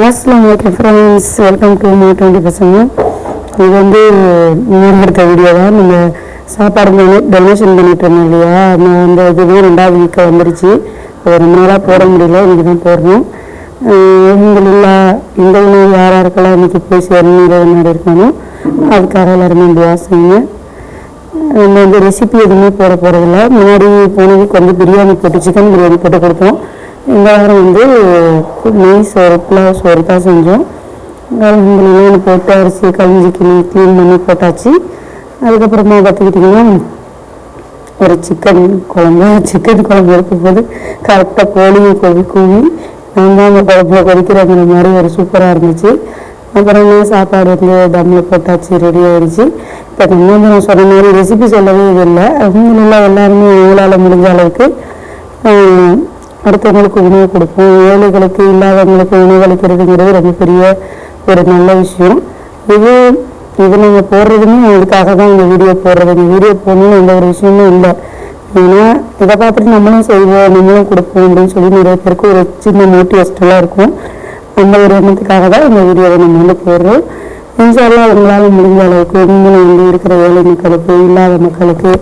அஸ்லாம் வலைக்கம் friends welcome to my twenty பசங்க இது வந்து முன்னெடுத்த வீடியோ தான். நம்ம சாப்பாடு டொனேஷன் பண்ணிட்டு இருந்தோம் இல்லையா? நான் அந்த இதுவே ரெண்டாவது வீக்கை வந்துருச்சு. அது ரொம்ப நாளாக போட முடியல. இன்றைக்கி தான் போடுறோம் இவங்களா இந்த உணவு யார் யாருக்கெல்லாம் இன்றைக்கி போய் சேரணும் இருபது நாடு இருக்கணும். அதுக்காக எல்லாருமே துவா செய்யுங்க நம்ம இந்த ரெசிபி எதுவுமே போட போகிறதில்ல முன்னாடி போனதுக்கு கொஞ்சம் பிரியாணி போட்டு சிக்கன் பிரியாணி போட்டு கொடுத்தோம். இந்த வாரம் வந்து நெய் ஒரு புலாவ் சோறு தான் செஞ்சோம். அலமதுல்லாம் போட்டு அரிசி கழிஞ்சி கிளி க்ளீன் பண்ணி போட்டாச்சு. அதுக்கப்புறமா பார்த்துக்கிட்டிங்கன்னா ஒரு சிக்கன் குழம்பு. சிக்கன் குழம்பு இருக்கும் போது கரெக்டாக கோழியை கொதி கூவி நான் தான் அந்த குழம்புல கொதிக்கிறங்கிற மாதிரி ஒரு சூப்பராக இருந்துச்சு. அப்புறம் என்ன சாப்பாடு வந்து தம்மில் போட்டாச்சு ரெடி ஆயிடுச்சு. இப்போ நம்ம நான் சொன்ன மாதிரி ரெசிபி சொல்லவே இல்லை. அவங்கள எல்லாருமே அவங்களால முடிஞ்ச அளவுக்கு அடுத்தவங்களுக்கு உணவு கொடுப்போம். ஏழைகளுக்கு இல்லாதவங்களுக்கு உணவு அளிக்கிறதுங்கிறது ரொம்ப பெரிய ஒரு நல்ல விஷயம். இது இது நீங்கள் போடுறதுமே அதுக்காக தான் இந்த வீடியோ போடுறது. இந்த வீடியோ போடணும்னு எந்த ஒரு விஷயமும் இல்லை. ஏன்னா இதை பார்த்துட்டு நம்மளும் செய்வோம் நம்மளும் கொடுப்போம் அப்படின்னு சொல்லி நிறைய பேருக்கு ஒரு சின்ன மோட்டிவேஷனலாக இருக்கும். அந்த ஒரு எண்ணத்துக்காக தான் இந்த வீடியோவை நம்ம வந்து போடுறோம். இன்ஷால்லாம் உங்களால் முடிஞ்ச அளவுக்கு நீங்களும் வந்து இருக்கிற ஏழை மக்களுக்கு இல்லாத மக்களுக்கு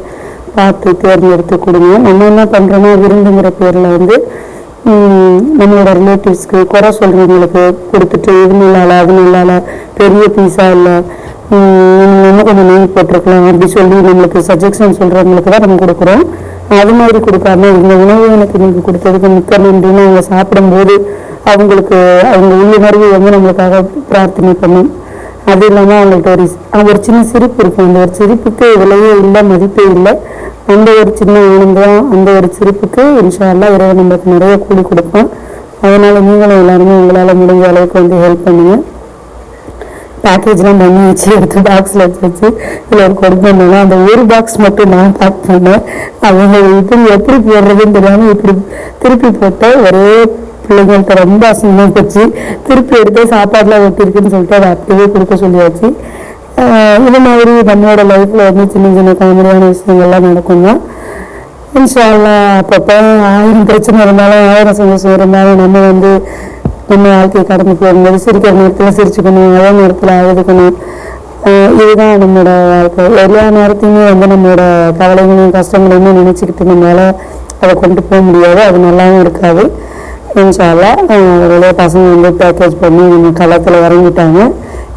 பார்த்து தேர்ந்தெடுத்து கொடுங்க. நம்ம என்ன பண்ணுறோமோ விருந்துங்கிற பேரில் வந்து நம்மளோட ரிலேட்டிவ்ஸ்க்கு குறை சொல்கிறவங்களுக்கு கொடுத்துட்டு இது நல்லால அது நல்லால பெரிய பீஸா இல்லை இன்னும் கொஞ்சம் நெய் போட்டிருக்கலாம் அப்படி சொல்லி நம்மளுக்கு சஜஷன் சொல்கிறவங்களுக்கு தான் நம்ம கொடுக்குறோம். அது மாதிரி கொடுக்காம இந்த உணவு எனக்கு நீங்கள் கொடுத்ததுக்கு மிக்க நன்றின்னு அவங்க சாப்பிடும்போது அவங்களுக்கு அவங்க உள்ளுணர்வு வந்து நம்மளுக்காக பிரார்த்தனை பண்ணும். அது இல்லாமல் அவங்கள்ட்ட ஒரு ஒரு சின்ன சிரிப்பு இருக்கும். அந்த ஒரு சிரிப்புக்கு விலையே இல்லை மதிப்பே இல்லை. அந்த ஒரு சின்ன ஆனந்தம் அந்த ஒரு சிரிப்புக்கு இன்ஷால்லாம் இரவு நம்மளுக்கு நிறைய கூலி கொடுப்பான். அதனால நீங்களும் எல்லாருமே உங்களால் முடிஞ்ச அளவுக்கு வந்து ஹெல்ப் பண்ணுங்க. பேக்கேஜ்லாம் பண்ணி வச்சு எடுத்து பாக்ஸில் வச்சு வச்சு இதில் ஒரு கொண்டு வந்தாங்க அந்த ஒரு பாக்ஸ் மட்டும் நான் பேக் பண்ணேன். அவங்க இப்படி எப்படி போடுறதுன்னு தெரியாமல் இப்படி திருப்பி போட்டு ஒரே பிள்ளைங்கள்ட்ட ரொம்ப அசிங்கமாக போச்சு திருப்பி எடுத்து சாப்பாடுலாம் ஒட்டிருக்குன்னு சொல்லிட்டு அதை அப்படியே கொடுக்க சொல்லியாச்சு. இது மாதிரி நம்மளோட லைஃப்பில் வந்து சின்ன சின்ன காமெடியான விஷயங்கள்லாம் நடக்கும் தான் இன்ஷால்லா அப்பப்போ ஆயிரம் பிரச்சனை இருந்தாலும் ஆயிரம் சந்தோஷம் இருந்தாலும் நம்ம வந்து நம்ம வாழ்க்கையை கடந்து போகும்போது சிரிக்கிற நேரத்தில் சிரிச்சுக்கணும் அதே நேரத்தில் அழுதுக்கணும். இதுதான் நம்மளோட வாழ்க்கை. எல்லா நேரத்தையுமே வந்து நம்மளோட கவலைகளையும் கஷ்டங்களையுமே நினச்சிக்கிட்டு நம்மளால அதை கொண்டு போக முடியாது. அது நல்லாவும் இருக்காது. இன்ஷால்லா நிறைய பசங்க வந்து பேக்கேஜ் பண்ணி நம்ம களத்தில் இறங்கிட்டாங்க.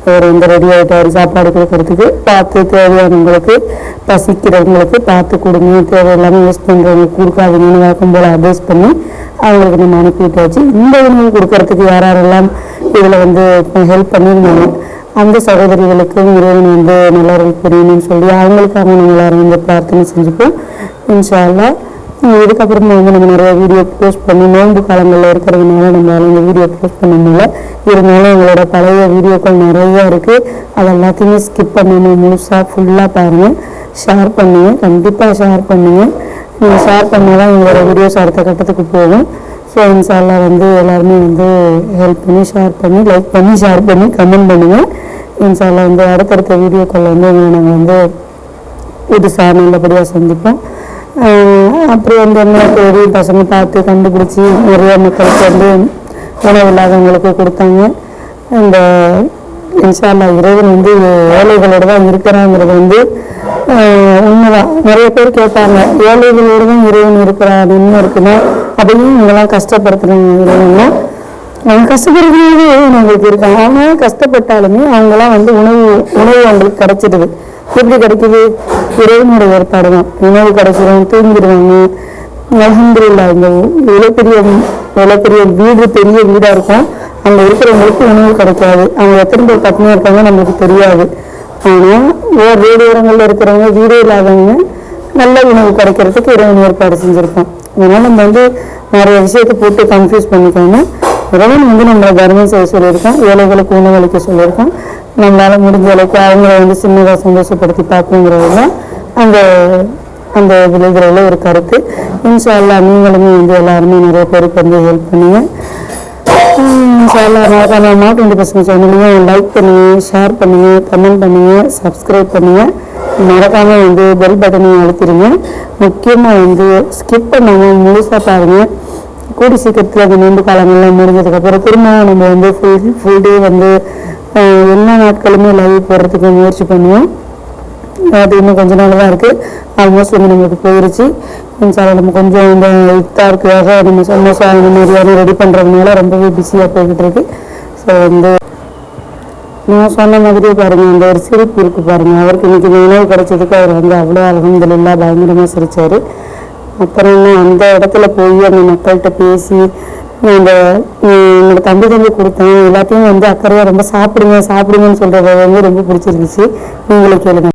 இவர் வந்து ரெடி ஆகிட்டாரு சாப்பாடு கொடுக்கறதுக்கு. பார்த்து தேவையானவங்களுக்கு பசிக்கிறவங்களுக்கு பார்த்து கொடுங்க. தேவையில்லாமல் யூஸ் பண்ணுறவங்க கொடுக்காதீங்கன்னு வழக்கம் போல் அட்வைஸ் பண்ணி அவங்களுக்கு நம்ம அனுப்பிட்டாச்சு இந்த உணவு கொடுக்கறதுக்கு யார் யாரெல்லாம் இதில் வந்து ஹெல்ப் பண்ணியிருந்தாங்க அந்த சகோதரிகளுக்கும் இறைவன் வந்து நல்லா புரியணும்னு சொல்லி அவங்களுக்காக நம்ம எல்லாரும் வந்து பிரார்த்தனை செஞ்சுப்போம். இன்ஷால்லா அல்லாஹ் இதுக்கப்புறமா வந்து நம்ம நிறைய வீடியோ போஸ்ட் பண்ணி நோன்பு காலங்களில் இருக்கிறதுனால நம்மளால இந்த வீடியோ போஸ்ட் பண்ண முடியல. இருந்தாலும் எங்களோட பழைய வீடியோக்கள் நிறைய இருக்குது அது எல்லாத்தையுமே ஸ்கிப் பண்ணணும் முழுசாக ஃபுல்லாக பாருங்கள் ஷேர் பண்ணுங்கள் கண்டிப்பாக ஷேர் பண்ணுங்கள் நீங்கள் ஷேர் பண்ணால் தான் எங்களோட வீடியோஸ் அடுத்த கட்டத்துக்கு போகும். ஸோ இன்ஷால்லா வந்து எல்லாருமே வந்து ஹெல்ப் பண்ணி ஷேர் பண்ணி லைக் பண்ணி ஷேர் பண்ணி கமெண்ட் பண்ணுங்கள் இன்ஷால்லா வந்து அடுத்தடுத்த வீடியோக்கள் வந்து நாங்கள் வந்து புதுசாக நல்லபடியாக சந்திப்போம். அப்புறம் வந்து என்ன தேடி பசங்க பார்த்து கண்டுபிடிச்சி நிறைய மக்களுக்கு வந்து உணவு இல்லாதவங்களுக்கு கொடுத்தாங்க. இந்த இன்ஷால்லா இறைவன் வந்து ஏழைகளோட தான் இருக்கிறாங்கிறது வந்து உண்மைதான். நிறைய பேர் கேட்பாங்க ஏழைகளோடு தான் இறைவன் இருக்கிறான் அப்படின்னு இருக்குன்னா அதையும் இவங்கெல்லாம் கஷ்டப்படுத்துறாங்க இறைவன்னா அவங்க கஷ்டப்படுறதுனால அவங்களுக்கு இருக்காங்க. அவங்க கஷ்டப்பட்டாலுமே அவங்களாம் வந்து உணவு உணவு அவங்களுக்கு கிடைச்சிடுது. எப்படி கிடைக்குது? இறைவனோட ஏற்பாடு தான். உணவு கிடைச்சிடும் தூங்கிடுவாங்க. அலமதுல்லா இந்த இவ்வளோ பெரிய இவ்வளோ பெரிய வீடு பெரிய வீடாக இருக்கும். அங்கே இருக்கிறவங்களுக்கு உணவு கிடைக்காது. அவங்க எத்தனை பேர் பட்டினியாக இருக்காங்க நம்மளுக்கு தெரியாது. ஆனால் ஓர் ரோடு இருக்கிறவங்க வீடு இல்லாதவங்க நல்ல உணவு கிடைக்கிறதுக்கு இறைவன் ஏற்பாடு செஞ்சுருக்கோம். அதனால் நம்ம வந்து நிறைய விஷயத்தை போட்டு கன்ஃபியூஸ் பண்ணிக்காம இறைவன் வந்து நம்மளை தர்மம் செய்ய சொல்லியிருக்கோம் ஏழைகளுக்கு உணவளிக்க சொல்லியிருக்கோம் நம்மளால் முடிஞ்ச அளவுக்கு அவங்கள வந்து சின்னதாக சந்தோஷப்படுத்தி பார்க்கணுங்கிறது அந்த அந்த விளைவுகளில் ஒரு கருத்து. இன்ஷா அல்லா நீங்களுமே வந்து எல்லாருமே நிறைய பேருக்கு வந்து ஹெல்ப் பண்ணுங்க. இன்ஷால்லா மறக்காம மாட்டு பசங்க சேனலையும் லைக் பண்ணுங்க ஷேர் பண்ணுங்க கமெண்ட் பண்ணுங்க சப்ஸ்கிரைப் பண்ணுங்க. மறக்காம வந்து பெல் பட்டனையும் அழுத்திடுங்க முக்கியமாக வந்து ஸ்கிப் பண்ணாமல் முழுசாக பாருங்க. கூடி சீக்கிரத்தில் அந்த நோன்பு காலங்கள்லாம் முடிஞ்சதுக்கப்புறம் திரும்பவும் நம்ம வந்து ஃபுல் ஃபுல் டே வந்து எல்லா நாட்களுமே லைவ் போடுறதுக்கு முயற்சி பண்ணுவோம். அது இன்னும் கொஞ்ச நாள் தான் இருக்குது ஆல்மோஸ்ட் வந்து நம்மளுக்கு போயிருச்சு. இன்ஷால்லா நம்ம கொஞ்சம் இந்த இஃப்தாருக்காக நம்ம சமோசா இந்த மாதிரியான ரெடி பண்ணுறதுனால ரொம்பவே பிஸியாக போய்கிட்டு இருக்கு. ஸோ வந்து நான் சொன்ன மாதிரியே பாருங்கள் அந்த ஒரு சிரிப்பு இருக்குது பாருங்கள் அவருக்கு இன்றைக்கி இந்த உணவு கிடைச்சதுக்கு அவர் வந்து அவ்வளோ அலமதுல்லா பயங்கரமாக சிரித்தார் அப்புறம் அந்த இடத்துல போய் அந்த மக்கள்கிட்ட பேசி அந்த உம், என்னோட தம்பி தம்பி கொடுத்தேன். எல்லாத்தையும் வந்து அக்கறையாக ரொம்ப சாப்பிடுங்க சாப்பிடுங்கன்னு சொல்கிறது வந்து ரொம்ப பிடிச்சிருந்துச்சு. நீங்களே கேளுங்க.